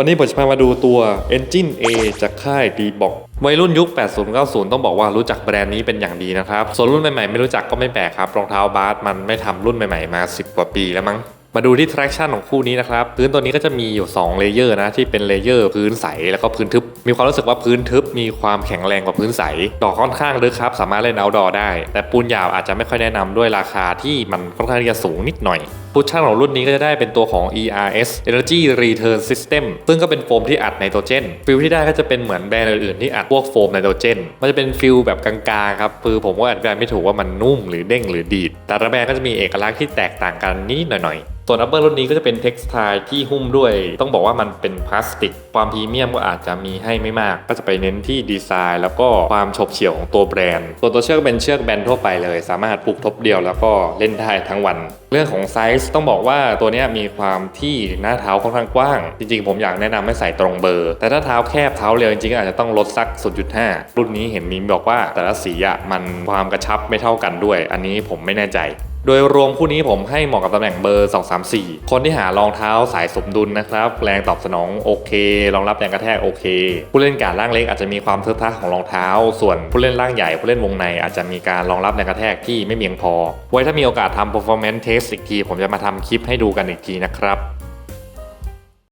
วันนี้ผมจะพามาดูตัว Engine A จากค่าย d b o x วัยรุ่นยุค 80-90 ต้องบอกว่ารู้จักแบรนด์นี้เป็นอย่างดีนะครับ ส่วนรุ่นใหม่ๆไม่รู้จักก็ไม่แปลกครับรองเท้าบาสมันไม่ทำรุ่นใหม่ๆมา 10 กว่าปีแล้วมั้งมาดูที่ traction ของคู่นี้นะครับ พื้นตัวนี้ก็จะมีอยู่ 2 เลเยอร์นะ ที่เป็นเลเยอร์พื้นใส แล้วก็พื้นทึบ มีความรู้สึกว่าพื้นทึบมีความแข็งแรงกว่าพื้นใส ดอกค่อนข้างลึกครับ สามารถเล่น outdoor ได้ แต่ปูนหยาบอาจจะไม่ค่อยแนะนำด้วยราคาที่มันค่อนข้างที่จะสูงนิดหน่อย พุชชั่นของรุ่นนี้ก็จะได้เป็นตัวของ ERS Energy Return System ซึ่งก็เป็นโฟมที่อัดไนโตรเจนฟิลที่ได้ก็จะเป็นเหมือนแบรนด์อื่นๆที่อัดพวกโฟมไนโตรเจนมันจะเป็นฟิลแบบกลางๆครับคือผมก็อธิบายไม่ถูกว่ามันนุ่มหรือเด้งหรือดีด แต่ละแบรนด์ก็จะมีเอกลักษณ์ที่แตกต่างกันนิดหน่อยๆส่วน upper รุ่นนี้ก็จะเป็น textile ที่หุ้มด้วย ต้องบอกว่ามันเป็นพลาสติก ความพรีเมียมก็อาจจะมีให้ไม่มาก ก็จะไปเน้นที่ดีไซน์ แล้วก็ความฉบเฉี่ยวของตัวแบรนด์ ส่วนตัวเชือกเป็นเชือกแบนทั่วไปเลย สามารถผูกทบเดียวแล้วก็เล่นได้ทั้งวันเรื่องของไซส์ต้องบอกว่าตัวนี้มีความที่หน้าเท้าค่อนข้างกว้าง จริงๆ ผมอยากแนะนำให้ใส่ตรงเบอร์ แต่ถ้าเท้าแคบเท้าเร็วจริงๆก็อาจจะต้องลดสัก 0.5 รุ่นนี้เห็นมีบอกว่าแต่ละสีอะมันความกระชับไม่เท่ากันด้วย อันนี้ผมไม่แน่ใจ โดยรวมคู่นี้ผมให้เหมาะกับตำแหน่งเบอร์ 2 3 4 คนที่หารองเท้าสายสมดุลนะครับ แรงตอบสนองโอเค รองรับแรงกระแทกโอเค ผู้เล่นการร่างเล็กอาจจะมีความเทอะทะของรองเท้า ส่วนผู้เล่นร่างใหญ่ผู้เล่นวงในอาจจะมีการรองรับแรงกระแทกที่ไม่เพียงพอ ไว้ถ้ามีโอกาสทำ performance test อีกที ผมจะมาทำคลิปให้ดูกันอีกทีนะครับ